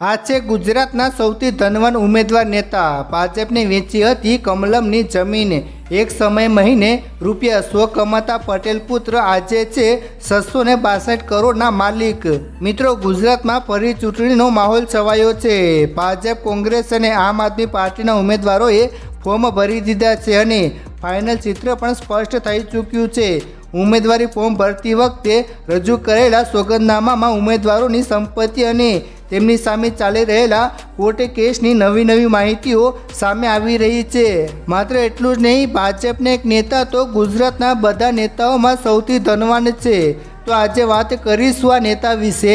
આ છે ગુજરાતના સૌથી ધનવાન ઉમેદવાર નેતા. ભાજપને વેચી હતી કમલમની જમીન. એક સમય મહિને રૂપિયા સો કમાતા પટેલ પુત્ર આજે છે છસો ને બાસઠ કરોડના માલિક. મિત્રો, ગુજરાતમાં ફરી ચૂંટણીનો માહોલ છવાયો છે. ભાજપ, કોંગ્રેસ અને આમ આદમી પાર્ટીના ઉમેદવારોએ ફોર્મ ભરી દીધા છે અને ફાઇનલ ચિત્ર પણ સ્પષ્ટ થઈ ચૂક્યું છે. ઉમેદવારી ફોર્મ ભરતી વખતે રજૂ કરેલા સોગંદનામામાં ઉમેદવારોની સંપત્તિ અને તેમની સામે ચાલી રહેલા કોર્ટે કેસની નવી નવી માહિતીઓ સામે આવી રહી છે. માત્ર એટલું જ નહીં, ભાજપના એક નેતા તો ગુજરાતના બધા નેતાઓમાં સૌથી ધનવાન છે. તો આજે વાત કરીશું આ નેતા વિશે,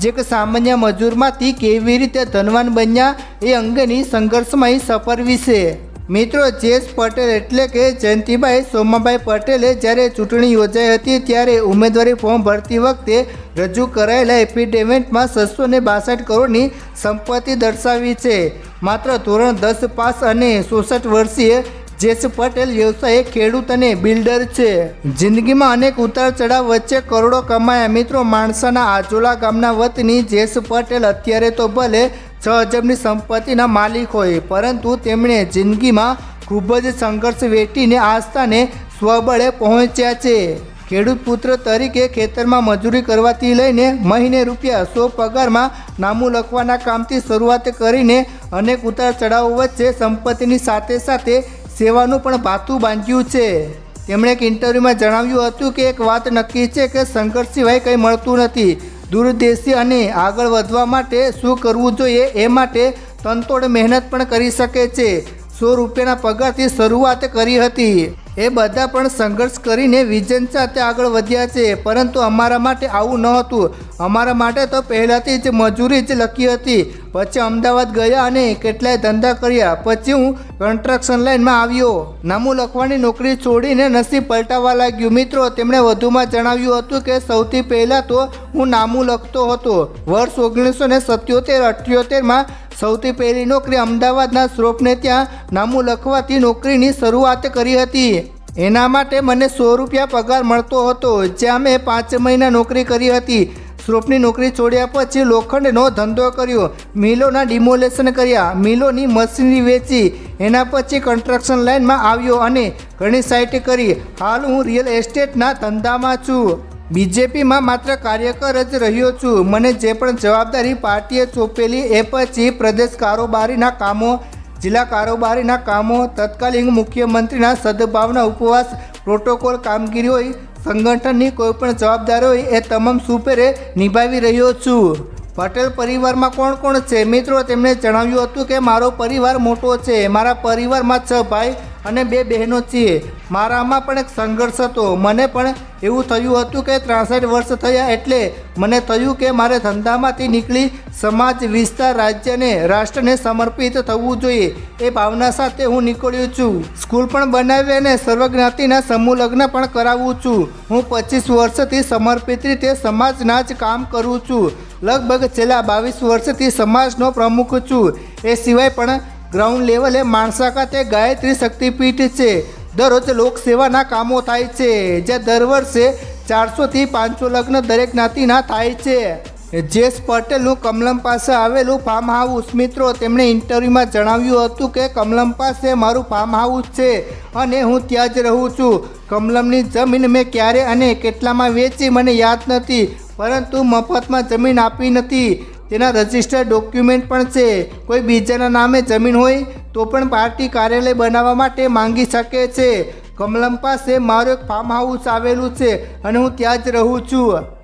જે કે સામાન્ય મજૂરમાંથી કેવી રીતે ધનવાન બન્યા એ અંગેની સંઘર્ષમય સફર વિશે. મિત્રો જેસ પટેલ એટલે કે જયંતિભાઈ સોમાભાઈ પટેલે જ્યારે ચૂંટણી યોજાઈ હતી ત્યારે ઉમેદવારી ફોર્મ ભરતી વખતે રજૂ કરાયેલા એફિડેવિટમાં છસો ને બાસઠ કરોડની સંપત્તિ દર્શાવી છે. માત્ર ધોરણ દસ પાસ અને ચોસઠ વર્ષીય જેસ પટેલ વ્યવસાય, ખેડૂત અને બિલ્ડર છે. જિંદગીમાં અનેક ઉતાર ચઢાવ વચ્ચે કરોડો કમાયા મિત્રો, માણસાના આજોલા ગામના વતની જેસ પટેલ અત્યારે તો ભલે છ અજબની સંપત્તિના માલિક હોય પરંતુ તેમણે જિંદગીમાં ખૂબ જ સંઘર્ષ વેઠીને આ સ્થાને સ્વબળે પહોંચ્યા છે. ખેડૂત પુત્ર તરીકે ખેતરમાં મજૂરી કરવાથી લઈને મહિને રૂપિયા સો પગારમાં નામું લખવાના કામથી શરૂઆત કરીને અનેક ઉતાર ચઢાવ વચ્ચે સંપત્તિની સાથે સાથે સેવાનું પણ ભાથું બાંધ્યું છે. તેમણે એક ઇન્ટરવ્યૂમાં જણાવ્યું હતું કે, એક વાત નક્કી છે કે સંઘર્ષ સિવાય કંઈ મળતું નથી. દૂરદેશી અને આગળ વધવા માટે શું કરવું જોઈએ એ માટે તનતોડ મહેનત પણ કરી શકે છે. સો રૂપિયાના પગારથી શરૂઆત કરી હતી. એ બધા પણ સંઘર્ષ કરીને વિઝન સાથે આગળ વધ્યા છે. પરંતુ અમારા માટે આવું ન હતું. અમારા માટે તો પહેલાંથી જ મજૂરી જ લખી હતી. પછી અમદાવાદ ગયા અને કેટલાય ધંધા કર્યા. પછી હું કન્સ્ટ્રક્શન લાઇનમાં આવ્યો. નામું લખવાની નોકરી છોડીને નસીબ પલટાવવા લાગ્યું. મિત્રો, તેમણે વધુમાં જણાવ્યું હતું કે સૌથી પહેલાં તો હું નામું લખતો હતો. વર્ષ ઓગણીસો ને સત્યોતેર અઠ્યોતેરમાં સૌથી પહેલી નોકરી અમદાવાદના શ્રોફને ત્યાં નામું લખવાથી નોકરીની શરૂઆત કરી હતી. એના માટે મને સો રૂપિયા પગાર મળતો હતો, જ્યાં મેં પાંચ મહિના નોકરી કરી હતી. શ્રોફની નોકરી છોડ્યા પછી લોખંડનો ધંધો કર્યો, મિલોના ડિમોલેશન કર્યા, મિલોની મશીનરી વેચી, એના પછી કન્સ્ટ્રક્શન લાઇનમાં આવ્યો અને ઘણી સાઇટ કરી. હાલ હું રિયલ એસ્ટેટના ધંધામાં છું. બીજેપીમાં માત્ર કાર્યકર જ રહ્યો છું. મને જે પણ જવાબદારી પાર્ટીએ સોંપેલી એ પછી પ્રદેશ કારોબારીના કામો, જિલ્લા કારોબારીના કામો, તત્કાલીન મુખ્યમંત્રીના સદભાવના ઉપવાસ, પ્રોટોકોલ કામગીરી હોય સંગઠનની કોઈપણ જવાબદારી હોય એ તમામ સુપેરે નિભાવી રહ્યો છું. પટેલ પરિવારમાં કોણ કોણ છે? મિત્રો, તેમણે જણાવ્યું હતું કે મારો પરિવાર મોટો છે. મારા પરિવારમાં છ ભાઈ અને બે બહેનો છીએ. મારામાં પણ એક સંઘર્ષ હતો. મને પણ એવું થયું હતું કે ત્રાસઠ વર્ષ થયા એટલે મને થયું કે મારે ધંધામાંથી નીકળી સમાજ, વિસ્તાર રાજ્યને રાષ્ટ્રને સમર્પિત થવું જોઈએ. એ ભાવના સાથે હું નીકળ્યો છું. સ્કૂલ પણ બનાવી અને સર્વજ્ઞાતિના સમૂહ લગ્ન પણ કરાવું છું. હું પચીસ વર્ષથી સમર્પિત રીતે સમાજના જ કામ કરું છું. લગભગ છેલ્લા બાવીસ વર્ષથી સમાજનો પ્રમુખ છું. એ સિવાય પણ ગ્રાઉન્ડ લેવલે માણસા ખાતે ગાયત્રી શક્તિપીઠ છે. દરરોજ લોકસેવાના કામો થાય છે જ્યાં દર વર્ષે ચારસોથી પાંચસો લગ્ન દરેક જ્ઞાતિના થાય છે. જેસ પટેલનું કમલમ પાસે આવેલું ફાર્મ હાઉસ મિત્રો, તેમણે ઇન્ટરવ્યૂમાં જણાવ્યું હતું કે કમલમ પાસે મારું ફાર્મ હાઉસ છે અને હું ત્યાં જ રહું છું. કમલમની જમીન મેં ક્યારે અને કેટલામાં વેચી મને યાદ નથી, પરંતુ મફતમાં જમીન આપી નથી. તેના રજિસ્ટર ડોક્યુમેન્ટ પણ છે. કોઈ બીજાના નામે જમીન હોય તો પણ પાર્ટી કાર્યાલય બનાવવા માટે માંગી શકે છે. કમલમ પાસે મારું એક ફાર્મ હાઉસ આવેલું છે અને હું ત્યાં જ રહું છું.